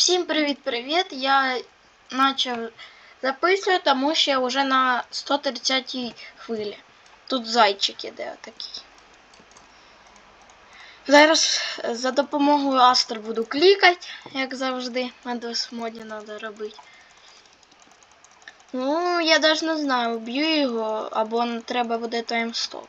Всім привіт-привіт! Я почав записувати, тому що я вже на 130 хвилі. Тут зайчик іде отакий. Зараз за допомогою Астр буду клікати, як завжди. На досмоді треба робити. Ну, я навіть не знаю, вб'ю його або треба буде таймстоп.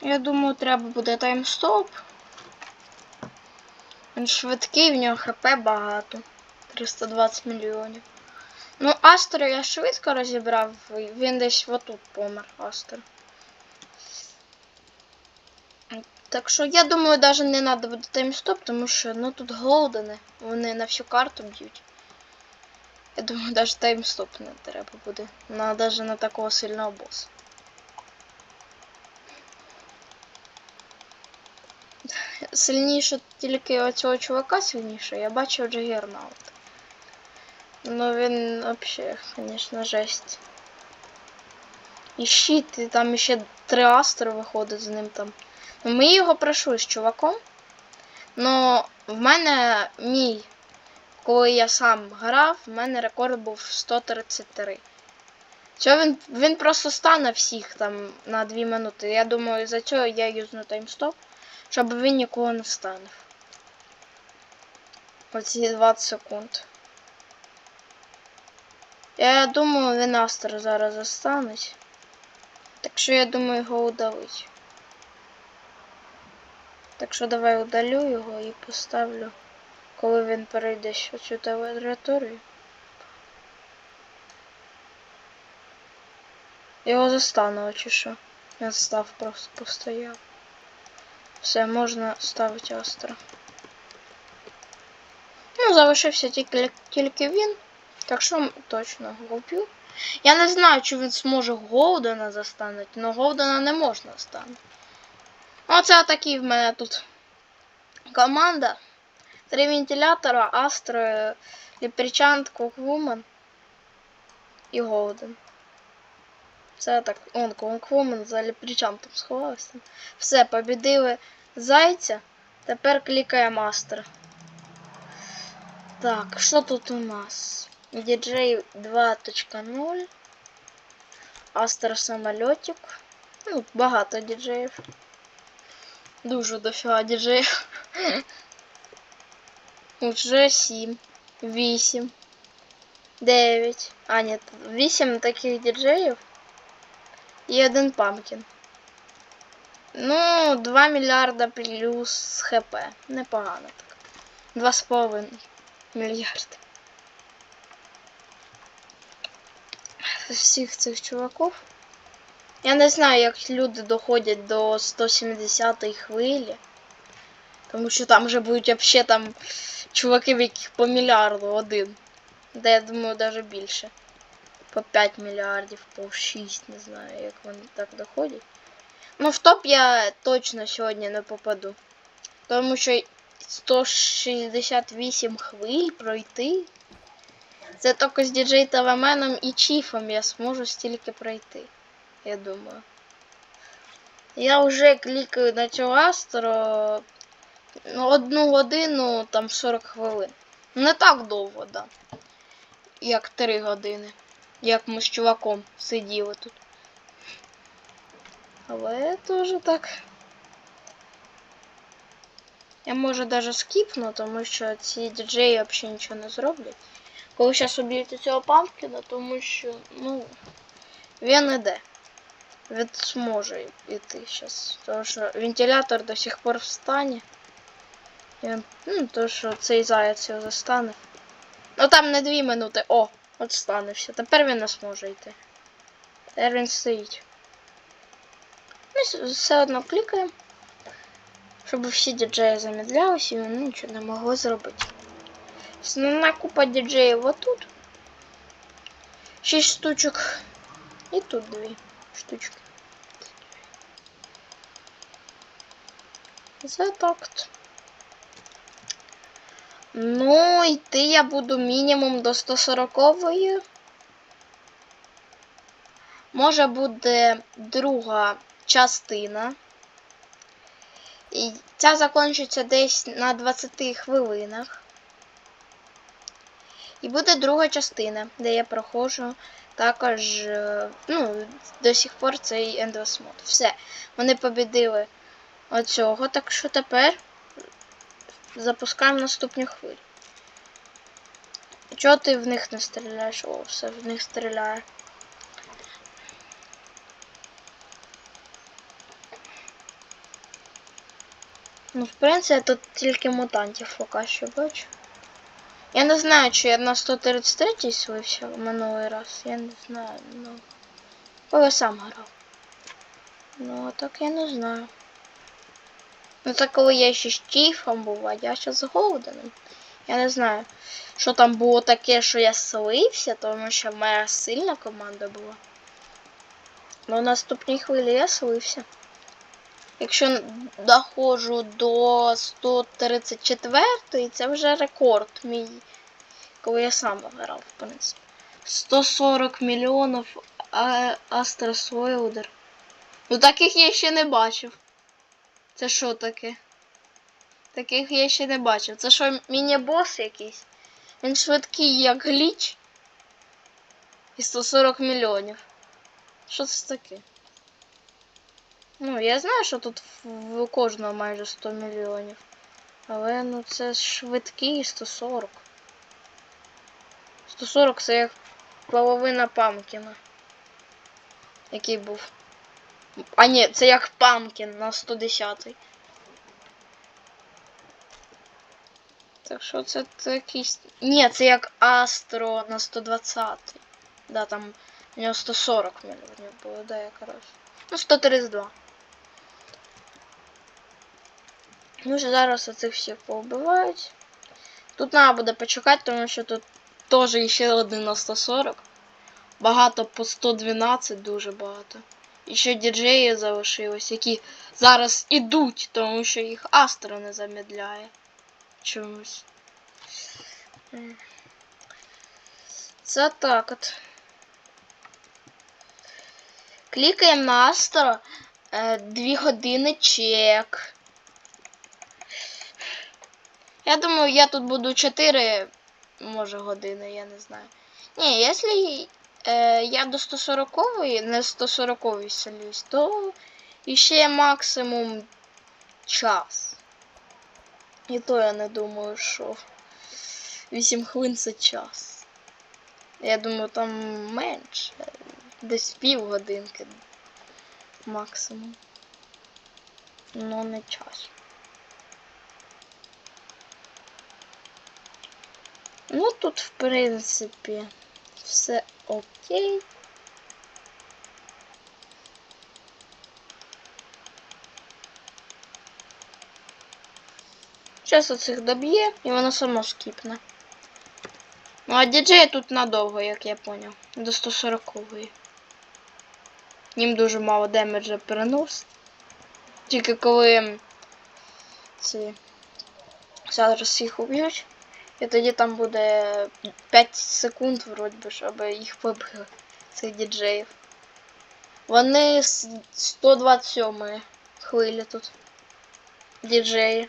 Я думаю, треба буде таймстоп. Він швидкий, в нього хп багато. 320 мільйонів. Ну, Астро я швидко розібрав, він десь отут помер, Астро. Так що я думаю, навіть не треба буде таймстоп, тому що ну тут голдени, вони на всю карту б'ють. Я думаю, навіть таймстоп не треба буде. На, навіть на такого сильного боса. Сильніше тільки оцього чувака сильніше, я бачив Джагернаут. Ну він вообще, звісно, жесть. І щит, і там ще три астри виходить з ним там. Ну, ми його пройшли з чуваком. Но в мене мій, коли я сам грав, в мене рекорд був 133. Цього він, він просто стане всіх там на 2 минути. Я думаю, за цього я юзну таймстоп щоб він нікого не станив. Оці 20 секунд. Я думаю, він Астер зараз застануть. Так що я думаю його удалить. Так що давай удалю його і поставлю, коли він перейде цю територію. Його застануло чи що? Я став просто постояв. Все, можна ставити астра. Ну, залишився тільки, тільки він. Так що точно губ'ю. Я не знаю, чи він зможе Голдена застанути, але Голдена не можна станути. Оце такі в мене тут команда. Три вентилятора, Астра, Ліпричант, Коквумен і Голден. Це так, он Конквумен за ліпричантом сховався. Все, побідили зайця. Тепер клікаємо Астра. Так, що тут у нас? DJ 2.0. Астра самольотик. Ну, багато діджеїв. Дуже дофіга діджеїв. Уже 7, 8, 9. А, ні, 8 таких діджеїв. І один памкін. Ну, 2 мільярда плюс ХП. Непогано так. 2,5 мільярда. Всіх цих чуваків. Я не знаю, як люди доходять до 170 хвилі. Тому що там вже будуть взагалі там чуваки, в яких по мільярду один. Де я думаю, навіть більше по 5 мільярдів, по 6, не знаю, як вони так доходять. Ну, в топ я точно сьогодні не попаду. Тому що 168 хвиль пройти. Це тільки з діджей Таваменом і Чіфом я зможу стільки пройти. Я думаю. Я вже клікаю на цю астро ну, одну годину, там 40 хвилин. Не так довго, да. Як 3 години як ми з чуваком сиділи тут. Але теж так. Я можу навіть скіпну, тому що ці діджеї взагалі нічого не зроблять. Коли зараз уб'єте цього пампкіна, тому що, ну, він іде. Він зможе йти зараз. Тому що вентилятор до сих пор встане. І ну, то що цей заяць його застане. Ну там не дві минути. О! От станився. Тепер він не зможе йти. Тепер він стоїть. Ми все одно клікаємо. Щоб всі діджеї замідлялися і вони нічого не могли зробити. Основна купа діджеїв отут. Шість штучок. І тут дві штучки. За такт. Ну, йти я буду мінімум до 140-ї. Може буде друга частина. І ця закінчиться десь на 20 хвилинах. І буде друга частина, де я проходжу також, е, ну, до сих пор цей Mode. Все. Вони побідили оцього, так що тепер запускаємо наступні хвилі. Чого ти в них не стріляєш? О, все, в них стріляє. Ну, в принципі, тут тільки мутантів поки що бачу. Я не знаю, чи я на 133 слився минулий раз. Я не знаю, ну. Коли сам грав. Ну, а так я не знаю. Ну це коли я ще з Чіфом був, а я ще з Голденом. Я не знаю, що там було таке, що я слився, тому що моя сильна команда була. Ну, в наступній хвилі я слився. Якщо доходжу до 134, це вже рекорд мій, коли я сам грав, в принципі. 140 мільйонів Wilder. Ну таких я ще не бачив. Це що таке? Таких я ще не бачив. Це що, міні-бос якийсь? Він швидкий, як гліч. І 140 мільйонів. Що це таке? Ну, я знаю, що тут в кожного майже 100 мільйонів. Але ну це швидкий 140. 140 це як половина памкіна. Який був. А ні, це як памкін на 110. Так що це такий. Ні, це як Астро на 120. Да, там у нього 140 мільйонів було, да, якраз. Ну, 132. Ну, вже зараз оцих всіх повбивають. Тут треба буде почекати, тому що тут теж ще один на 140. Багато по 112, дуже багато. І ще діджеї залишились, які зараз ідуть, тому що їх Астро не замедляє. Чомусь. Це так от. Клікаємо на Астро. Е, Дві години чек. Я думаю, я тут буду 4, може, години, я не знаю. Ні, якщо е, я до 140 не 140 селюсь, то ще максимум час. І то я не думаю, що 8 хвилин це час. Я думаю, там менше. Десь півгодинки максимум. Ну, не час. Ну тут, в принципі, все окей. Зараз оцих доб'є і воно само скіпне. Ну а діджей тут надовго, як я поняв. До 140-ї. Їм дуже мало демеджа перенос. Тільки коли ці зараз їх уб'ють. І тоді там буде 5 секунд, вроді щоб їх побили, цих діджеїв. Вони з 127 хвилі тут. Діджеї.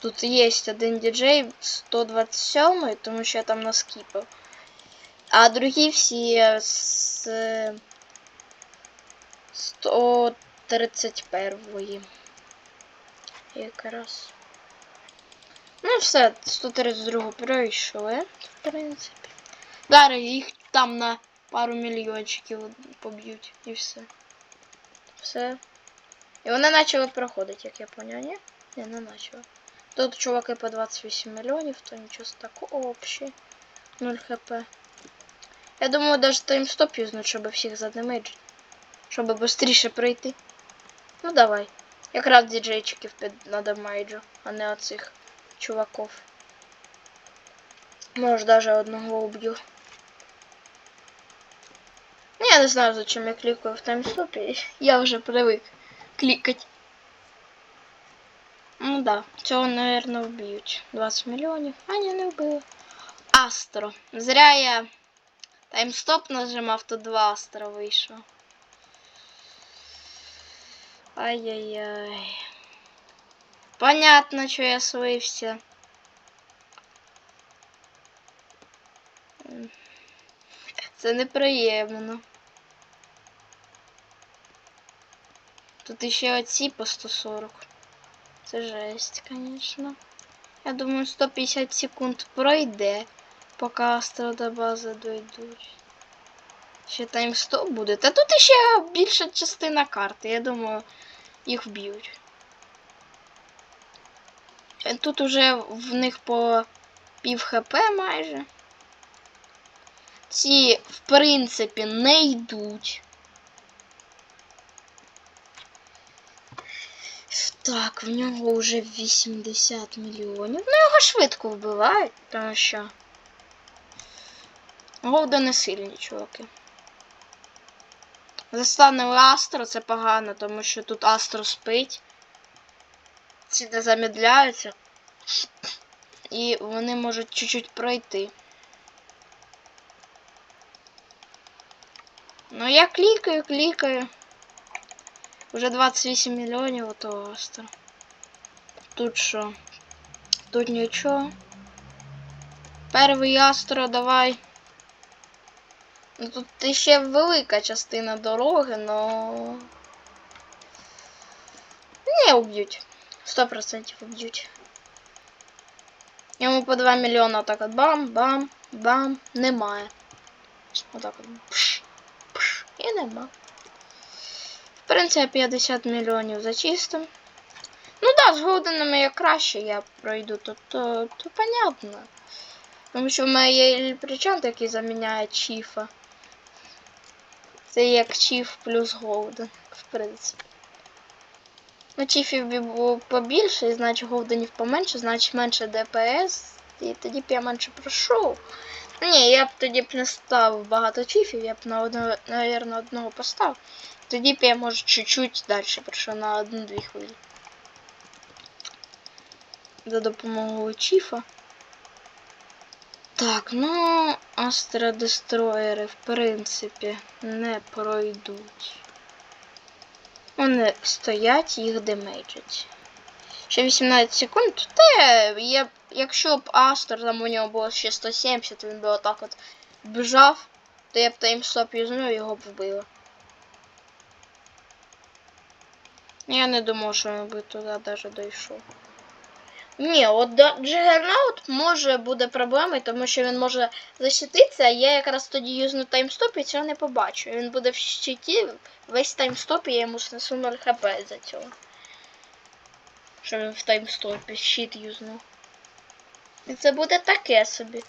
Тут є один діджей 127, тому що я там наскіпав. А другі всі з 131. Якраз. Ну все, 132 пройшли, в принципі. Зараз їх там на пару мільйончиків поб'ють і все. Все. І вони почали проходити, як я поняв, ні? Ні, не почали. Тут чуваки по 28 мільйонів, то нічого такого взагалі. 0 хп. Я думаю, даже таймстоп юзнуть, щоб всіх задемеджити. Щоб швидше пройти. Ну давай. Якраз діджейчиків під надамайджу, а не оцих чуваков. Може даже одного уб'ю. Ну, Я не знаю, зачем я клікаю в таймстопі. Я вже привик клікати. Ну да, цього, наверное, вб'ють. 20 мільйонів. А ні, не вбили. Астро. Зря я таймстоп нажимав, то два Астро вийшло. Ай-яй-яй. Понятно, що я слився. М. Це неприємно. Тут іще оці по 140. Це жесть, конечно. Я думаю, 150 секунд пройде, поки Астро до бази дойдуть. Ще тайм 100 буде. Та тут ще більша частина карти. Я думаю, їх вб'ють. Тут уже в них по пів хп майже. Ці, в принципі, не йдуть. Так, в нього вже 80 мільйонів. Ну, його швидко вбивають, тому що. Голда не сильні, чуваки. Застанили Астро, це погано, тому що тут Астро спить. Ці не замедляються. І вони можуть чуть-чуть пройти. Ну я клікаю, клікаю. Уже 28 мільйонів ото Астро. Тут що? Тут нічого. Перший Астро, давай. Ну тут ще велика частина дороги, но. Не уб'ють. 100% уб'ють. Йому по 2 мільйона так от бам, бам, немає. Отак от. Пш, пш, і нема. В принципі, 50 мільйонів зачистим. Ну да, з Голденами я краще я пройду, то, то, то понятно. Тому що в мене є причант, який заміняє Чіфа. Це як Чіф плюс Голден, в принципі. Ну, Чіфів було побільше, значить Голденів поменше, значить менше ДПС, і тоді б я менше пройшов. Ні, я б тоді б не ставив багато чіфів, я б на одного, наверное, одного поставив. Тоді б я, може, чуть-чуть далі пройшов на одну-дві хвилі. За допомогою чіфа. Так, ну, астродестроєри, в принципі, не пройдуть. Вони стоять, їх демейджать. Ще 18 секунд. Та я, якщо б Астер там у нього було ще 170, він би отак от біжав, то я б таймстоп юзнув і його б вбило. Я не думав, що він би туди навіть дійшов. Ні, от Джигернаут може буде проблемою, тому що він може защититися, а я якраз тоді юзну таймстоп і цього не побачу. Він буде в щиті весь таймстоп, і я йому снесу 0 хп за цього. Що він в таймстопі щит юзнув. І це буде таке собі.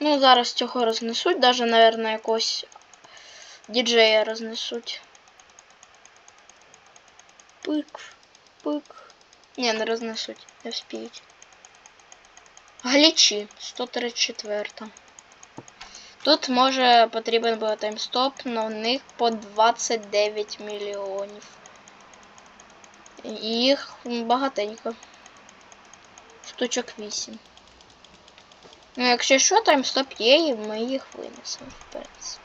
Ну, зараз цього рознесуть, даже, наверное, якогось діджея рознесуть. Пик, пик. Ні, не рознесуть, не вспіють. Глічі, 134. Тут може потрібен буде таймстоп, але в них по 29 мільйонів. Їх багатенько. Штучок 8. Ну, якщо що, таймстоп є, і ми їх винесемо, в принципі.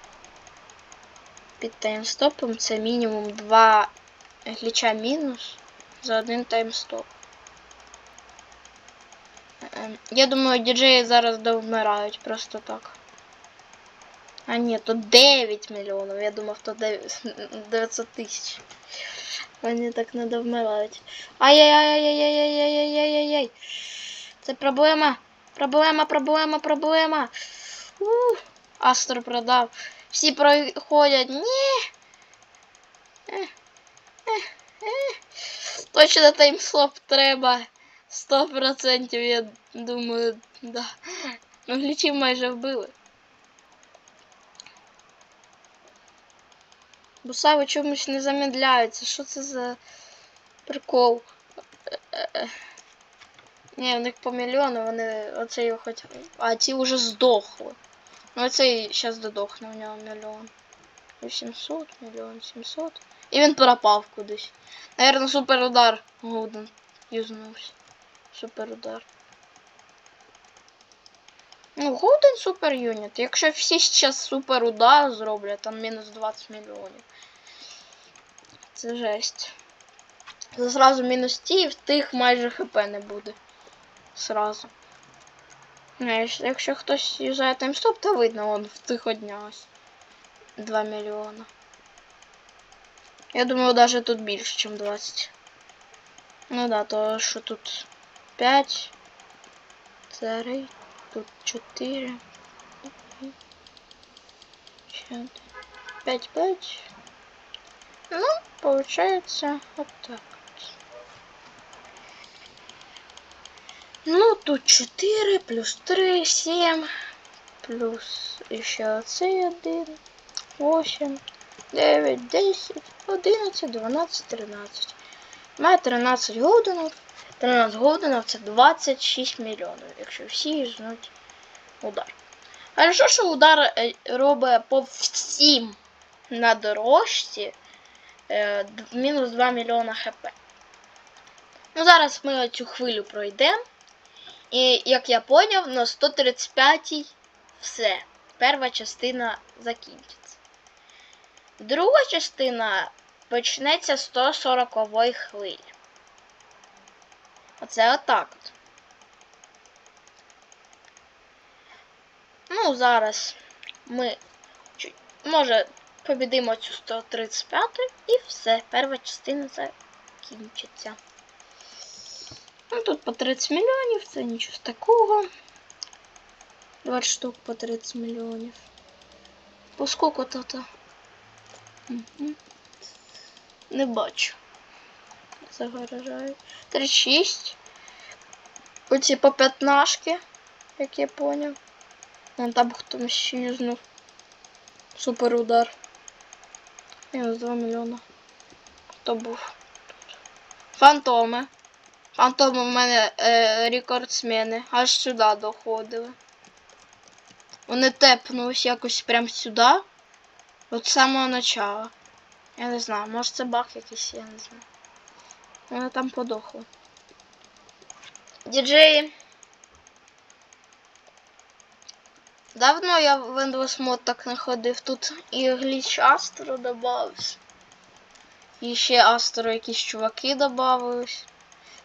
Під таймстопом це мінімум 2 гліча мінус за один таймстоп. Ем, Я думаю, діджеї зараз довмирають просто так. А ні, то 9 мільйонів. Я думав, то 900 тисяч. Вони так не довмирають. Ай-яй-яй-яй-яй-яй-яй-яй-яй-яй. Це проблема. Проблема, проблема, проблема. Ух. Астер продав. Всі проходять. Ні. Точно таймслоп треба. 100% я думаю, да. Ну, глічів майже вбили. Бусави чомусь не замедляються. Що це за прикол? Ні, в них по мільйону, вони оцей хоч. А ті вже здохли. Ну оцей зараз додохне у нього мільйон. 800, мільйон 700. І він пропав кудись. Наверно, супер удар Голден юзнувся. Супер удар. Ну, Голден супер юніт. Якщо всі зараз супер удар зроблять, там мінус 20 мільйонів. Це жесть. Це зразу мінус ті, в тих майже хп не буде. Сразу. Ну, якщо- хтось юзає таймстоп, то видно, он в тих одня 2 мільйона. Я думаю, даже тут більше, ніж 20. Ну да, то що тут 5, 3, тут 4, 5, 5. Ну, получается вот так. Ну, тут 4 плюс 3, 7, плюс еще оцей один, 8, 9, 10, 11, 12, 13. Має 13 годинок. 13 годинок це 26 мільйонів, якщо всі юзнуть удар. Хорошо, що удар е, робить по всім на дорожці е, мінус 2 мільйона хп. Ну, зараз ми цю хвилю пройдемо. І як я поняв, на 135-й все. Перша частина закінчиться. Друга частина почнеться з 140 хвилі. Оце отак от. Ну, зараз ми може побідимо цю 135 і все. Перша частина закінчиться. Ну, тут по 30 мільйонів, це нічого такого. 20 штук по 30 мільйонів. По скільки тут? Не бачу. Загорожаю. 36. Оці по п'ятнашки, як я поняв. Вон там хтось ще юзнув. Супер удар. Мінус 2 мільйона. Хто був? Фантоми. Фантоми в мене е, рекордсмени. Аж сюди доходили. Вони тепнулись якось прям сюди. От з самого начала. Я не знаю, може це баг якийсь, я не знаю. Вони там подохли. Діджеї. Давно я в Windows Mod так не ходив. Тут і гліч Астро додався. І ще Астро якісь чуваки додавались.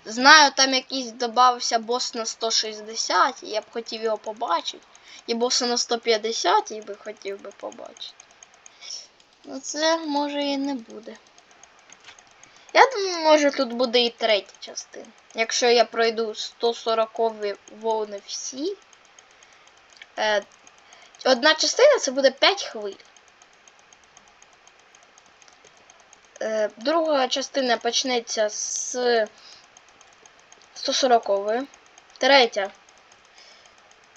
Знаю, там якийсь додався бос на 160, і я б хотів його побачити. І боса на 150 і би хотів би побачити. Ну це може і не буде. Я думаю, може тут буде і третя частина. Якщо я пройду 140 волни всі. Е, одна частина це буде 5 хвиль. Е, друга частина почнеться з 140. -ї. Третя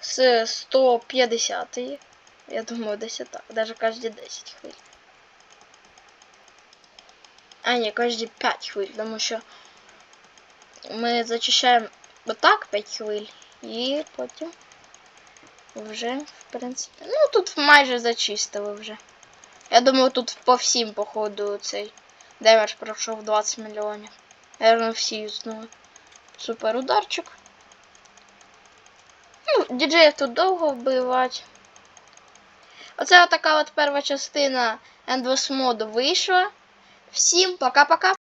з 150. -ї. Я думаю, десь так. Даже кожні 10 хвиль. А, ні, кожні 5 хвиль, тому що ми зачищаємо отак 5 хвиль і потім вже, в принципі. Ну, тут майже зачистили вже. Я думаю, тут по всім, походу, цей демедж пройшов 20 мільйонів. Наверно, всі юзнули. Супер ударчик. Ну, діджеїв тут довго вбивати. Оце отака от перша частина Endless Mode вийшла. Всім пока-пока.